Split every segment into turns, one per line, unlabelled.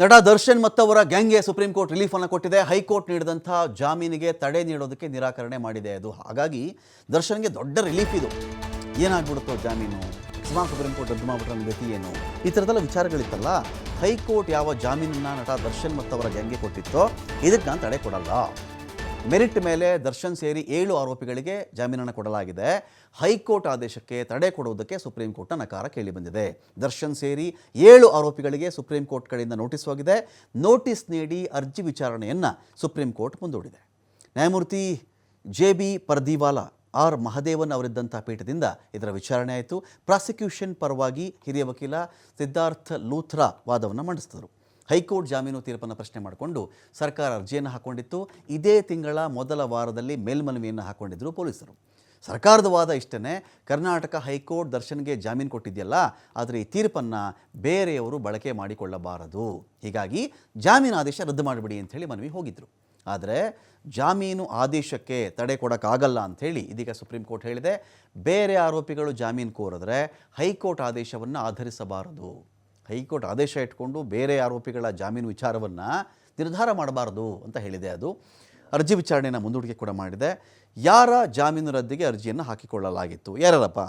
ನಟ ದರ್ಶನ್ ಮತ್ತವರ ಗ್ಯಾಂಗ್ಗೆ ಸುಪ್ರೀಂ ಕೋರ್ಟ್ ರಿಲೀಫ್ ಅನ್ನು ಕೊಟ್ಟಿದೆ. ಹೈಕೋರ್ಟ್ ನೀಡಿದಂಥ ಜಾಮೀನಿಗೆ ತಡೆ ನೀಡೋದಕ್ಕೆ ನಿರಾಕರಣೆ ಮಾಡಿದೆ ಅದು. ಹಾಗಾಗಿ ದರ್ಶನ್ಗೆ ದೊಡ್ಡ ರಿಲೀಫ್ ಇದು. ಏನಾಗ್ಬಿಡುತ್ತೋ ಜಾಮೀನು? ಸುಮಾರು ಸುಪ್ರೀಂ ಕೋರ್ಟ್ ರದ್ದು ಮಾಡ್ಬಿಟ್ರೆ ಗತಿ ಏನು? ಈ ಥರದೆಲ್ಲ ವಿಚಾರಗಳಿತ್ತಲ್ಲ? ಹೈಕೋರ್ಟ್ ಯಾವ ಜಾಮೀನನ್ನು ನಟ ದರ್ಶನ್ ಮತ್ತವರ ಗ್ಯಾಂಗ್ಗೆ ಕೊಟ್ಟಿತ್ತೋ? ಇದಕ್ಕೆ ನಾನು ತಡೆ ಕೊಡಲ್ಲ. ಮೆರಿಟ್ ಮೇಲೆ ದರ್ಶನ್ ಸೇರಿ ಏಳು ಆರೋಪಿಗಳಿಗೆ ಜಾಮೀನನ್ನು ಕೊಡಲಾಗಿದೆ. ಹೈಕೋರ್ಟ್ ಆದೇಶಕ್ಕೆ ತಡೆ ಕೊಡುವುದಕ್ಕೆ ಸುಪ್ರೀಂ ಕೋರ್ಟ್ನ ನಕಾರ ಕೇಳಿಬಂದಿದೆ ದರ್ಶನ್ ಸೇರಿ ಏಳು ಆರೋಪಿಗಳಿಗೆ ಸುಪ್ರೀಂ ಕೋರ್ಟ್ ಕಡೆಯಿಂದ ನೋಟಿಸ್ ಹೋಗಿದೆ. ನೋಟಿಸ್ ನೀಡಿ ಅರ್ಜಿ ವಿಚಾರಣೆಯನ್ನು ಸುಪ್ರೀಂ ಕೋರ್ಟ್ ಮುಂದೂಡಿದೆ. ನ್ಯಾಯಮೂರ್ತಿ J B Pardiwala R Mahadevan ಅವರಿದ್ದಂಥ ಪೀಠದಿಂದ ಇದರ ವಿಚಾರಣೆ ಆಯಿತು. ಪ್ರಾಸಿಕ್ಯೂಷನ್ ಪರವಾಗಿ ಹಿರಿಯ ವಕೀಲ ಸಿದ್ಧಾರ್ಥ ಲೂಥ್ರಾ ವಾದವನ್ನು ಮಂಡಿಸಿದರು. ಹೈಕೋರ್ಟ್ ಜಾಮೀನು ತೀರ್ಪನ್ನು ಪ್ರಶ್ನೆ ಮಾಡಿಕೊಂಡು ಸರ್ಕಾರ ಅರ್ಜಿಯನ್ನು ಹಾಕೊಂಡಿತ್ತು. ಇದೇ ತಿಂಗಳ ಮೊದಲ ವಾರದಲ್ಲಿ ಮೇಲ್ಮನವಿಯನ್ನು ಹಾಕೊಂಡಿದ್ದರು ಪೊಲೀಸರು. ಸರ್ಕಾರದ ವಾದ ಇಷ್ಟೇ ಕರ್ನಾಟಕ ಹೈಕೋರ್ಟ್ ದರ್ಶನ್ಗೆ ಜಾಮೀನು ಕೊಟ್ಟಿದೆಯಲ್ಲ, ಆದರೆ ಈ ತೀರ್ಪನ್ನು ಬೇರೆಯವರು ಬಳಕೆ ಮಾಡಿಕೊಳ್ಳಬಾರದು. ಹೀಗಾಗಿ ಜಾಮೀನು ಆದೇಶ ರದ್ದು ಮಾಡಿಬಿಡಿ ಅಂಥೇಳಿ ಮನವಿ ಹೋಗಿದ್ದರು ಆದರೆ ಜಾಮೀನು ಆದೇಶಕ್ಕೆ ತಡೆ ಕೊಡೋಕ್ಕಾಗಲ್ಲ ಅಂಥೇಳಿ ಇದೀಗ ಸುಪ್ರೀಂ ಕೋರ್ಟ್ ಹೇಳಿದೆ. ಬೇರೆ ಆರೋಪಿಗಳು ಜಾಮೀನು ಕೋರಿದ್ರೆ ಹೈಕೋರ್ಟ್ ಆದೇಶವನ್ನು ಆಧರಿಸಬಾರದು. ಹೈಕೋರ್ಟ್ ಆದೇಶ ಇಟ್ಕೊಂಡು ಬೇರೆ ಆರೋಪಿಗಳ ಜಾಮೀನು ವಿಚಾರವನ್ನು ನಿರ್ಧಾರ ಮಾಡಬಾರದು ಅಂತ ಹೇಳಿದೆ ಅದು. ಅರ್ಜಿ ವಿಚಾರಣೆಯನ್ನು ಮುಂದೂಡಿಕೆ ಕೂಡ ಮಾಡಿದೆ. ಯಾರ ಜಾಮೀನು ರದ್ದಿಗೆ ಅರ್ಜಿಯನ್ನು ಹಾಕಿಕೊಳ್ಳಲಾಗಿತ್ತು? ಯಾರಪ್ಪ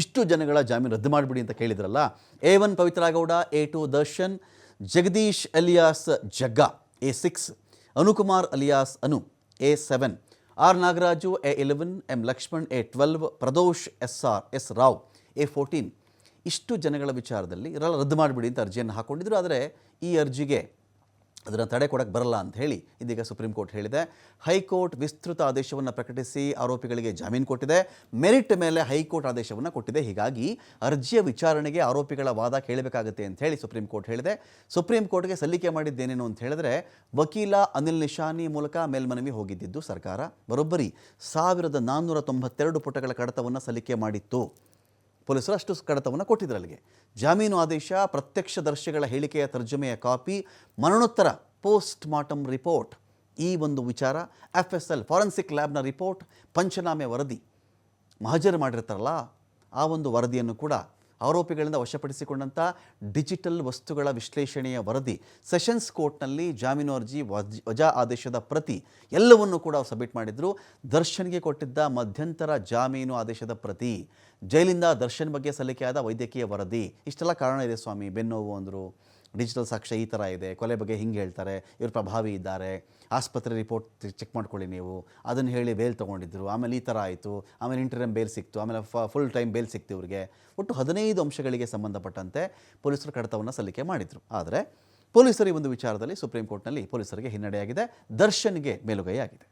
ಇಷ್ಟು ಜನಗಳ ಜಾಮೀನು ರದ್ದು ಮಾಡಿಬಿಡಿ ಅಂತ ಕೇಳಿದ್ರಲ್ಲ. A one Pavithra Gowda, A two Darshan, Jagadish alias Jagga, A six Anukumar alias Anu, A seven R Nagaraju, A eleven M Lakshman, A twelve Pradosh, S R, S Rao, A fourteen ಇಷ್ಟು ಜನಗಳ ವಿಚಾರದಲ್ಲಿ ಇರಲ್ಲ ರದ್ದು ಮಾಡಿಬಿಡಿ ಅಂತ ಅರ್ಜಿಯನ್ನು ಹಾಕ್ಕೊಂಡಿದ್ರು ಆದರೆ ಈ ಅರ್ಜಿಗೆ ಅದನ್ನು ತಡೆ ಕೊಡಕ್ಕೆ ಬರಲ್ಲ ಅಂತ ಹೇಳಿ ಇದೀಗ ಸುಪ್ರೀಂ ಕೋರ್ಟ್ ಹೇಳಿದೆ. ಹೈಕೋರ್ಟ್ ವಿಸ್ತೃತ ಆದೇಶವನ್ನು ಪ್ರಕಟಿಸಿ ಆರೋಪಿಗಳಿಗೆ ಜಾಮೀನು ಕೊಟ್ಟಿದೆ. ಮೆರಿಟ್ ಮೇಲೆ ಹೈಕೋರ್ಟ್ ಆದೇಶವನ್ನು ಕೊಟ್ಟಿದೆ. ಹೀಗಾಗಿ ಅರ್ಜಿಯ ವಿಚಾರಣೆಗೆ ಆರೋಪಿಗಳ ವಾದ ಕೇಳಬೇಕಾಗುತ್ತೆ ಅಂತ ಹೇಳಿ ಸುಪ್ರೀಂ ಕೋರ್ಟ್ ಹೇಳಿದೆ. ಸುಪ್ರೀಂ ಕೋರ್ಟ್ಗೆ ಸಲ್ಲಿಕೆ ಮಾಡಿದ್ದೇನೇನು ಅಂತ ಹೇಳಿದ್ರೆ ವಕೀಲ ಅನಿಲ್ ನಿಶಾನಿ ಮೂಲಕ ಮೇಲ್ಮನವಿ ಹೋಗಿದ್ದಿದ್ದು ಸರ್ಕಾರ. ಬರೋಬ್ಬರಿ ಸಾವಿರದ ನಾನ್ನೂರ ತೊಂಬತ್ತೆರಡು ಪುಟಗಳ ಕಡತವನ್ನು ಸಲ್ಲಿಕೆ ಮಾಡಿತ್ತು. ಪೊಲೀಸರು ಅಷ್ಟು ಕಡತವನ್ನು ಕೊಟ್ಟಿದ್ರು ಅಲ್ಲಿಗೆ. ಜಾಮೀನು ಆದೇಶ ಪ್ರತ್ಯಕ್ಷದರ್ಶಿಗಳ ಹೇಳಿಕೆಯ ತರ್ಜಮೆಯ ಕಾಪಿ, ಮರಣೋತ್ತರ ಪೋಸ್ಟ್ ಮಾರ್ಟಮ್ ರಿಪೋರ್ಟ್. ಈ ಒಂದು ವಿಚಾರ ಎಫ್ ಎಸ್ ಎಲ್ ಫಾರೆನ್ಸಿಕ್ ಲ್ಯಾಬ್ನ ರಿಪೋರ್ಟ್, ಪಂಚನಾಮೆ ವರದಿ. ಮಹಜರು ಮಾಡಿರ್ತಾರಲ್ಲ, ಆ ಒಂದು ವರದಿಯನ್ನು ಕೂಡ ಆರೋಪಿಗಳಿಂದ ವಶಪಡಿಸಿಕೊಂಡಂಥ ಡಿಜಿಟಲ್ ವಸ್ತುಗಳ ವಿಶ್ಲೇಷಣೆಯ ವರದಿ ಸೆಷನ್ಸ್ ಕೋರ್ಟ್ನಲ್ಲಿ ಜಾಮೀನು ಅರ್ಜಿ ವಜ್- ವಜಾ ಆದೇಶದ ಪ್ರತಿ ಎಲ್ಲವನ್ನು ಕೂಡ ಸಬ್ಮಿಟ್ ಮಾಡಿದ್ರು. ದರ್ಶನ್ಗೆ ಕೊಟ್ಟಿದ್ದ ಮಧ್ಯಂತರ ಜಾಮೀನು ಆದೇಶದ ಪ್ರತಿ ಜೈಲಿಂದ ದರ್ಶನ್ ಬಗ್ಗೆ ಸಲ್ಲಿಕೆಯಾದ ವೈದ್ಯಕೀಯ ವರದಿ. ಇಷ್ಟೆಲ್ಲ ಕಾರಣ ಇದೆ ಸ್ವಾಮಿ, ಬೆನ್ನೋವು ಅಂದರು. ಡಿಜಿಟಲ್ ಸಾಕ್ಷ್ಯ ಈ ಥರ ಇದೆ, ಕೊಲೆ ಬಗ್ಗೆ ಹಿಂಗೆ ಹೇಳ್ತಾರೆ, ಇವರು ಪ್ರಭಾವಿ ಇದ್ದಾರೆ, ಆಸ್ಪತ್ರೆ ರಿಪೋರ್ಟ್ ಚೆಕ್ ಮಾಡ್ಕೊಳ್ಳಿ ನೀವು, ಅದನ್ನು ಹೇಳಿ ಬೇಲ್ ತೊಗೊಂಡಿದ್ರು, ಆಮೇಲೆ ಈ ಥರ ಆಯಿತು, ಆಮೇಲೆ ಇಂಟರ್ಮ್ ಬೇಲ್ ಸಿಕ್ತು, ಆಮೇಲೆ ಫುಲ್ ಟೈಮ್ ಬೇಲ್ ಸಿಕ್ತು ಇವರಿಗೆ. ಒಟ್ಟು ಹದಿನೈದು ಅಂಶಗಳಿಗೆ ಸಂಬಂಧಪಟ್ಟಂತೆ ಪೊಲೀಸರು ಕಡತವನ್ನು ಸಲ್ಲಿಕೆ ಮಾಡಿದರು. ಆದರೆ ಪೊಲೀಸರು ಈ ಒಂದು ವಿಚಾರದಲ್ಲಿ ಸುಪ್ರೀಂ ಕೋರ್ಟ್ನಲ್ಲಿ ಪೊಲೀಸರಿಗೆ ಹಿನ್ನಡೆಯಾಗಿದೆ, ದರ್ಶನ್ಗೆ ಮೇಲುಗೈ ಆಗಿದೆ